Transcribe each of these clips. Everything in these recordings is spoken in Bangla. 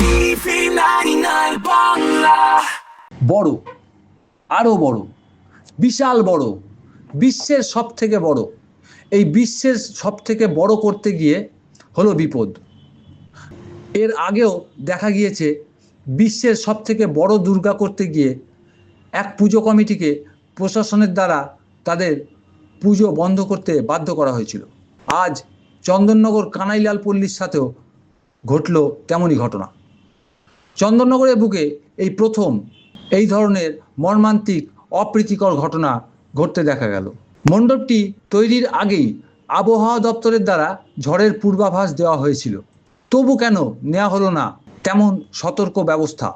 TV 99 বাংলা বড় আরও বড়, বিশাল বড়, বিশ্বের সব থেকে বড়। এই বিশ্বের সব থেকে বড় করতে গিয়ে হলো বিপদ। এর আগেও দেখা গিয়েছে, বিশ্বের সব থেকে বড় দুর্গা করতে গিয়ে এক পুজো কমিটিকে প্রশাসনের দ্বারা তাদের পুজো বন্ধ করতে বাধ্য করা হয়েছিল। আজ চন্দননগর কানাইলাল পল্লীর সাথেও ঘটল তেমনই ঘটনা। চন্দননগরের বুকে এই প্রথম এই ধরনের মর্মান্তিক অপ্রীতিকর ঘটনা ঘটতে দেখা গেল। মণ্ডপটি তৈরির আগেই আবহাওয়া দপ্তরের দ্বারা ঝড়ের পূর্বাভাস দেওয়া হয়েছিল। তবু কেন নেওয়া হলো না? তেমন সতর্ক ব্যবস্থা?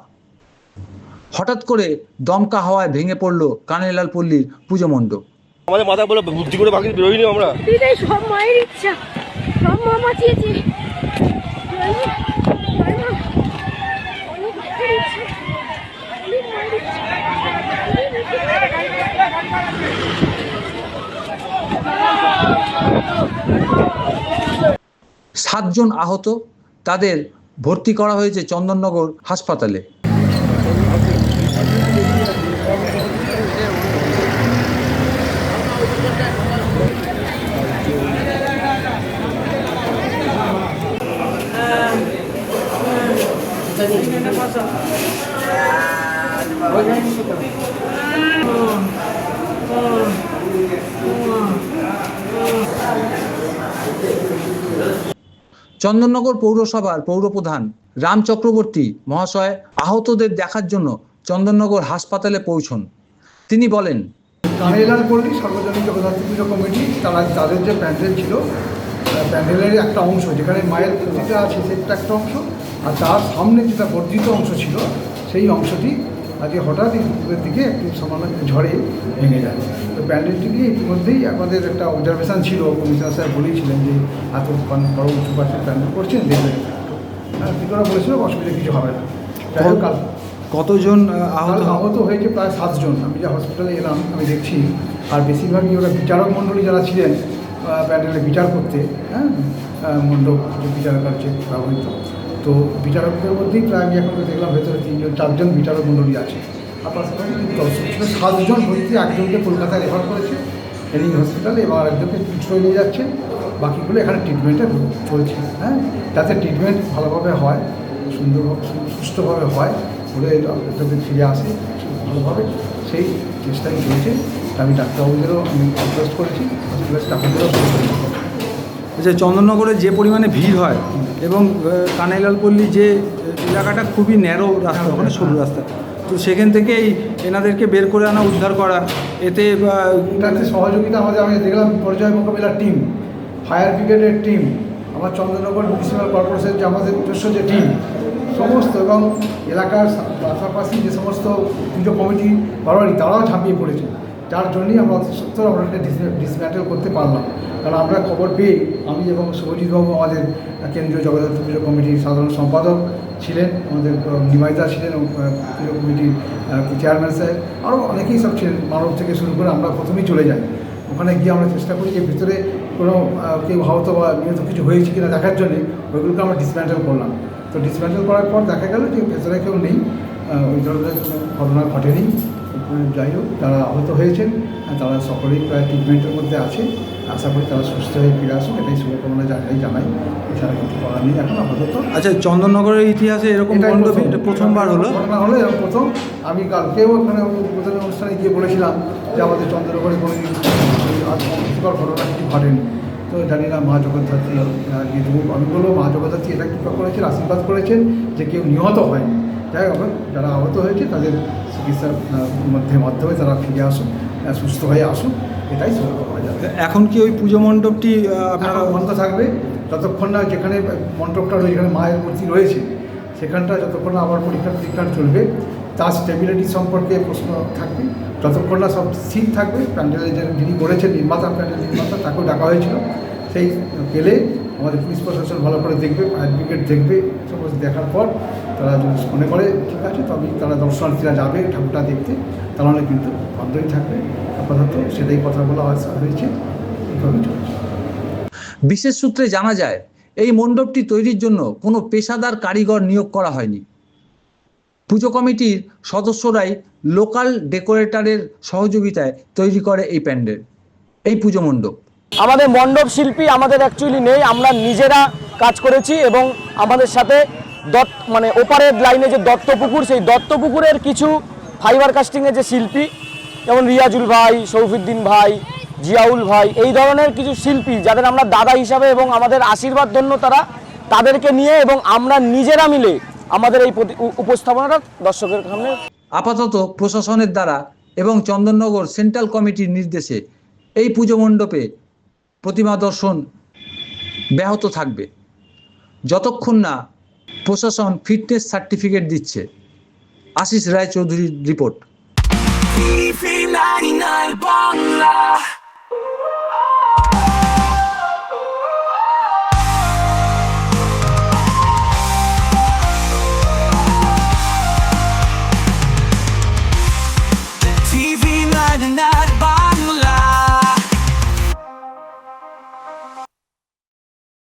হঠাৎ করে দমকা হাওয়ায় ভেঙে পড়ল কানেলাল পল্লীর পুজো মণ্ডপ। আমাদের মাথা বলে বুদ্ধি করে বাকি বেরোইনি আমরা। সব মায়ের ইচ্ছা। সব মা বাঁচিয়েছে অনেক মায়ের ইচ্ছা অনেক মায়ের ইচ্ছা সাতজন আহত। তাদের ভর্তি করা হয়েছে চন্দননগর হাসপাতালে। চন্দননগর পৌরসভার পৌরপ্রধান রাম চক্রবর্তী মহাশয় আহতদের দেখার জন্য চন্দননগর হাসপাতালে পৌঁছন। তিনি বলেন কানেলাল পল্লী সার্বজনীন জগদ্ধাত্রী পুজো কমিটি তারা তাদের যে প্যান্ডেল ছিল প্যান্ডেলের একটা অংশ, যেখানে মায়ের প্রতিটা আছে, সেটা একটা অংশ, আর তার সামনে যেটা বর্ধিত অংশ ছিল, সেই অংশটি আজকে হঠাৎ এই দুপুরের দিকে একটু সামান্য ঝড়ে ভেঙে যায় তো প্যান্ডেলটি নিয়ে ইতিমধ্যেই আমাদের একটা অবজারভেশন ছিল কমিশনার স্যার বলেছিলেন যে এত বড় উঁচু পাশের প্যান্ডেল করছেন দেখবেন হ্যাঁ বিকরা বলেছিল অসুবিধা কিছু হবে না। যাই হোক কাল কতজন আহ, আহত আহত হয়েছে প্রায় সাতজন। আমি যে হসপিটালে এলাম আমি দেখছি। আর বেশিরভাগই ওরা বিচারক মণ্ডলী যারা ছিলেন প্যান্ডেলে বিচার করতে হ্যাঁ মণ্ডপ যে বিচারক কার্যে ব্যবহৃত। তো বিচারকদের মধ্যেই প্রায় আমি এখন দেখলাম ভেতরে তিনজন, চারজন বিচারক মণ্ডলী আছে। আর পাশাপাশি সাতজন ভর্তি একজনকে কলকাতায় রেফার করেছে এনিং হসপিটালে এবার একজনকে পিছড়ে নিয়ে যাচ্ছে। বাকিগুলো এখানে ট্রিটমেন্টে চলছে হ্যাঁ? যাতে ট্রিটমেন্ট ভালোভাবে হয় সুন্দরভাবে সুষ্ঠুভাবে হয় করে যাতে ফিরে আসে, ভালোভাবে সেই চেষ্টাই চলছে। আমি ডাক্তারবাবুদেরও আমি রিকোয়েস্ট করেছি হসপিটাল স্টাফদেরও যে চন্দননগরে যে পরিমাণে ভিড় হয় এবং আহ, কানাইলাল পল্লী যে এলাকাটা খুবই ন্যারো রাস্তা ওখানে সরু রাস্তা। তো সেখান থেকেই এনাদেরকে বের করে আনা উদ্ধার করা। এতে সহযোগিতা আমাদের আমি দেখলাম বিপর্যয় মোকাবিলার টিম ফায়ার ব্রিগেডের টিম আমার চন্দ্রনগর মিউনিসিপ্যাল কর্পোরেশন যে আমাদের নিজস্ব যে টিম সমস্ত এবং এলাকার পাশাপাশি যে সমস্ত পুজো কমিটি বারবারই তারাও ঝাঁপিয়ে পড়েছে। যার জন্যই আমরা সত্তর আমরা ডিসম্যাটেল করতে পারলাম। কারণ আমরা খবর পেয়ে আমি এবং শুভজিৎবাবু আমাদের কেন্দ্রীয় জগদ্ধাত্রী পুজো কমিটির সাধারণ সম্পাদক ছিলেন, আমাদের নিমাইদা ছিলেন পুজো কমিটির চেয়ারম্যান স্যার আরও অনেকেই সব ছিলেন, মানব থেকে শুরু করে আমরা প্রথমেই চলে যাই। ওখানে গিয়ে আমরা চেষ্টা করি যে ভিতরে কোনো কেউ আহত বা নিহত কিছু হয়েছে কিনা দেখার জন্য ওইগুলোকে আমরা ডিসম্যান্টেল করলাম। তো ডিসম্যান্টেল করার পর দেখা গেল যে ভেতরে কেউ নেই ওই ধরনের ঘটনা ঘটেনি। যাই হোক যারা আহত হয়েছেন তারা সকলেই প্রায় ট্রিটমেন্টের মধ্যে আছে। আশা করি তারা সুস্থ হয়ে ফিরে আসুক এটাই শুভকামনা জানাই জানাই। এছাড়া কিছু করার নেই এখন আপাতত। আচ্ছা চন্দননগরের ইতিহাসে এরকম প্রথম। এটা প্রথমবার হলো? ঘটনা হলো এরকম প্রথম। আমি কালকেও ওখানে উদ্বোধনী অনুষ্ঠানে গিয়ে বলেছিলাম যে আমাদের চন্দ্রগড়ে কোনো অপ্রীতিকর ঘটনা কিছু ঘটেনি। তো জানি না মা জগদ্ধাত্রী আমি বলব মা জগদ্ধাত্রী এটা কৃপা করেছেন আশীর্বাদ করেছেন যে কেউ নিহত হয়নি। যাই হোক যারা আহত হয়েছে তাদের চিকিৎসার মধ্যে মাধ্যমে তারা ফিরে আসুক সুস্থ হয়ে আসুক এটাই শুভকামনা যাবে। এখন কি ওই পুজো মণ্ডপটি আপনারা বন্ধ থাকবে। যতক্ষণ না যেখানে মণ্ডপটা রয়েছে যেখানে মায়ের মূর্তি রয়েছে সেখানটা যতক্ষণ না আবার পরীক্ষা নিরীক্ষা চলবে তার স্টেবিলিটি সম্পর্কে প্রশ্ন থাকবে। যতক্ষণ না সব স্থির থাকবে প্যান্ডেলের যিনি করেছেন নির্মাতা প্যান্ডেল নির্মাতা তাকেও ডাকা হয়েছিল। সেই পেলে আমাদের পুলিশ প্রশাসন ভালো করে দেখবে ব্রিগেড দেখবে সমস্ত দেখার পর তারা যদি মনে করে ঠিক আছে তবে তারা দর্শনার্থীরা যাবে ঠাকুরটা দেখতে, তাহলে কিন্তু বন্ধই থাকবে। আপাতত সেটাই কথা বলা হয়েছে, এইভাবে চলছে। বিশেষ সূত্রে জানা যায়, এই মণ্ডপটি তৈরির জন্য কোনো পেশাদার কারিগর নিয়োগ করা হয়নি। পুজো কমিটির সদস্যরাই লোকাল ডেকোরেটরের সহযোগিতায় তৈরি করে এই প্যান্ডেল, এই পুজো মণ্ডপ। আমাদের মণ্ডপ শিল্পী আমাদের অ্যাকচুয়ালি নেই, আমরা নিজেরা কাজ করেছি এবং আমাদের সাথে দত্ত মানে ওপারের লাইনে যে দত্তপুকুর, সেই দত্তপুকুরের কিছু ফাইবার কাস্টিংয়ের যে শিল্পী, যেমন রিয়াজুল ভাই সৌফিদ্দিন ভাই, জিয়াউল ভাই, এই ধরনের কিছু শিল্পী যাদের আমরা দাদা হিসাবে এবং আমাদের আশীর্বাদ ধন্য তারা তাদেরকে নিয়ে এবং আমরা নিজেরা মিলে আমাদের এই উপস্থাপনাটা দর্শকের সামনে আপাতত প্রশাসনের দ্বারা এবং চন্দননগর সেন্ট্রাল কমিটির নির্দেশে এই পুজো মণ্ডপে প্রতিমা দর্শন ব্যাহত থাকবে। যতক্ষণ না প্রশাসন ফিটনেস সার্টিফিকেট দিচ্ছে। আশিস রায়চৌধুরীর রিপোর্ট।